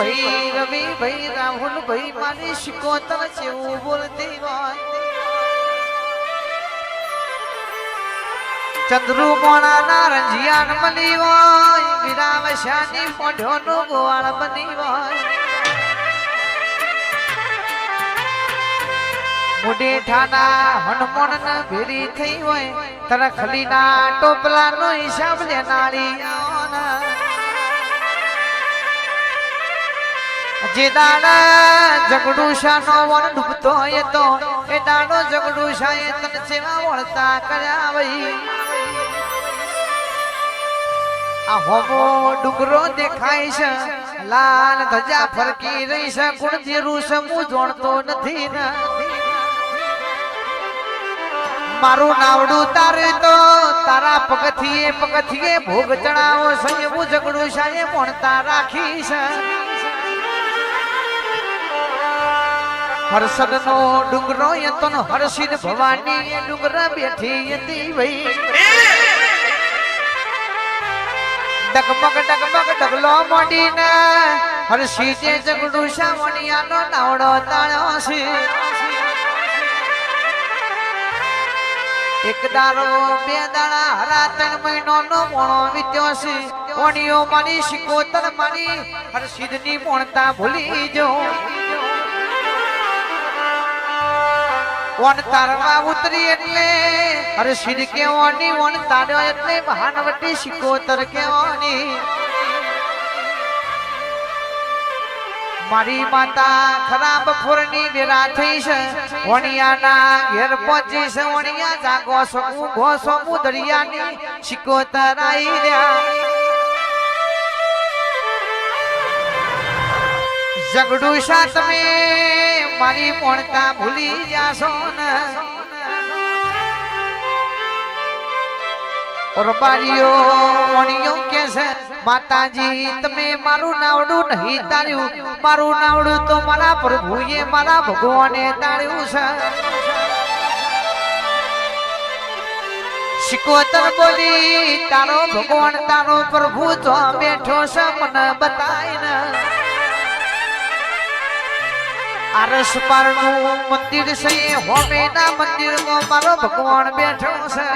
વિશુભાઈ રાહુલ, ભાઈ મારી શિકોતર જેવું બોલતી હોય. ચંદ્રુ મોણાના રંજિયાન મળી હોય વિરામ શાની મોઢોનું ગોવાળ બની હોય. મુડેઠાના હનુમાન ના ભેરી થઈ હોય, તરખલીના ટોપલા નો હિસાબ લેનારી જે નો વણ ડૂબતો તો એ દાડો દેખાય છે, લાલ ધજા ફરકી રહી છે ગુણ જીરું છે નથી મારું નાવડું તારે તો તારા પગથીએ પગથીએ ભોગ ચડાવો છે ઝઘડું શાહે ભણતા રાખી છે. હર્ષદ નો ડુંગરો યતો નો હર્ષિદ ભવાની, એ ડુંગરા બેઠી હતી ભાઈ ડગમગ ડગમગ, ડગલો મોડીને હર્ષિદે જગડુ શા મણિયાનો નાવડો તાળ્યો છે. એક દારો બે દાડા, હરા ત્રણ મહિનો નો મોણો વીત્યો છે. ઓણીઓ મારી શિકોતર મારી હર્ષિદની મોણતા ભૂલી જો વન તારવા ઉતરી એટલે હર્ષિદ કેવાની વન તાર્યો એટલે મહાનવટી શિકોતર કેવાની. મારી માતા ખરાબ ફોરની વેરા થઈ છે. વણિયાના ઘેર પહોંચી છે. વણિયા જાગો છો ગો હું દરિયાની શિકોતર આઈ રહ્યા. ઝઘડું શા તમે. મારી પોણતા ભૂલી જાશો ને. ઓરબારીઓ મણિયો કે છે, માતાજી, તમે મારું નાવડું નહીં તાર્યું મારું નાવડું તો મારા પ્રભુએ મારા ભગવાને તાળ્યું છે. શિકોતર બોલી, તારો ભગવાન તારો પ્રભુ તો બેઠો છે, મને બતાય ને. આરસ પારનું મંદિર છે, હોમેના મંદિરમાં મારો ભગવાન બેઠો છે.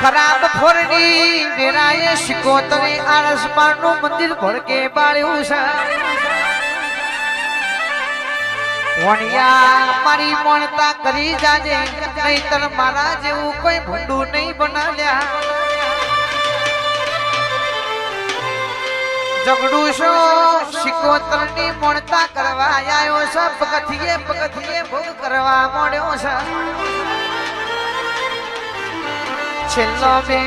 ખરાબ ફોરની વેરાએ શિકોતરે આરસ પારનું મંદિર ભડકે બાળ્યું છે. વણિયા મારી મણતા કરી જાજે, નહીતર મારા જેવું કોઈ ભૂંડું નહીં બનાવ્યા ઝઘડું છો શિકોતરની મણતા કરવા આવ્યો છે? પગથિયે પગથિયે ભોગ કરવા મળ્યો છે? છેલ્લો બે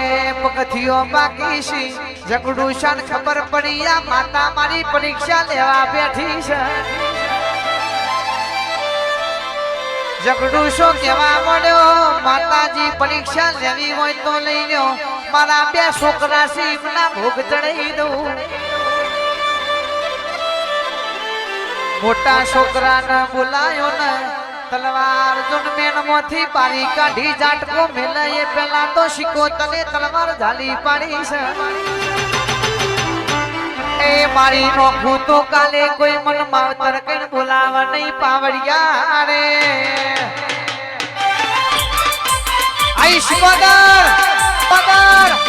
પગથિયો બાકી છે. ઝઘડું શાન ખબર પડી આ માતા મારી પરીક્ષા લેવા બેઠી છે. ઝઘડું શું કહેવા મળ્યો માતાજી પરીક્ષા લેવી હોય તો લઈ લો મારા બે છોકરા સિંહ ભોગ ચડાવી દઉં. મોટા છોકરાને બોલાયો ને, તલવાર જુનમેન મોથી પારી કાઢી જાટકો મેલે એ પેલા તો શીખો તને તલવાર ઝાલી પાડી છે. એ મારી નોખું તો કાલે કોઈ મન માવતર કઈ બોલાવા નહીં પાવડિયા રે. આઈશ શિકોદર પદર.